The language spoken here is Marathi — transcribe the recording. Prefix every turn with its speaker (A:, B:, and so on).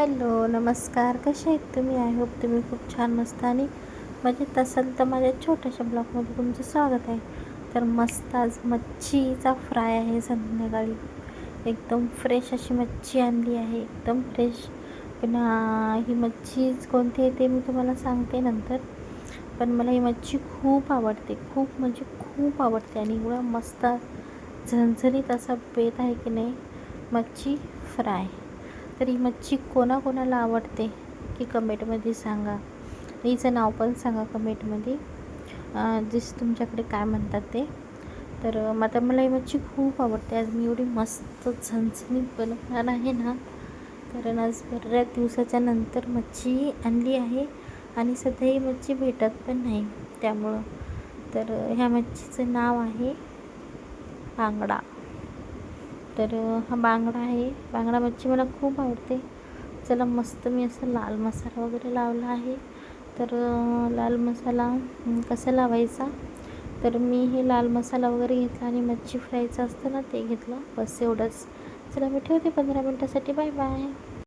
A: हॅलो नमस्कार. कसे आहेत तुम्ही? आय होप तुम्ही खूप छान मस्त आणि मजेत असाल तर माझ्या छोट्याशा ब्लॉगमध्ये तुमचं स्वागत आहे. तर मस्त आज मच्छीचा फ्राय आहे संध्याकाळी. एकदम फ्रेश अशी मच्छी आणली आहे. एकदम फ्रेश पण ही मच्छी कोणती आहे ते मी तुम्हाला सांगते नंतर. पण मला ही मच्छी खूप आवडते. खूप म्हणजे खूप आवडते आणि एवढा मस्त झणझणीत असा बेत आहे की नाही मच्छी फ्राय. तर ही मच्छी कोणाकोणाला आवडते की कमेंटमध्ये सांगा. हिचं नाव पण सांगा कमेंटमध्ये. जस तुमच्याकडे काय म्हणतात ते. तर आता मला ही मच्छी खूप आवडते. आज मी एवढी मस्त झणझणीत बनवणार आहे ना. कारण आज बऱ्याच दिवसाच्या नंतर मच्छी आणली आहे आणि सध्या ही मच्छी भेटत पण नाही त्यामुळं. तर ह्या मच्छीचं नाव आहे बांगडा तर हा बांगडा आहे. बांगडा मच्छी मला खूप आवडते. चला मस्त मी असं लाल मसाला वगैरे लावला आहे. तर लाल मसाला कसा लावायचा? तर मी हे लाल मसाला वगैरे घेतला आणि मच्छी फ्रायचं असतं ना ते घेतलं. बस एवढंच. चला मी ठेवते पंधरा मिनटासाठी. Bye bye.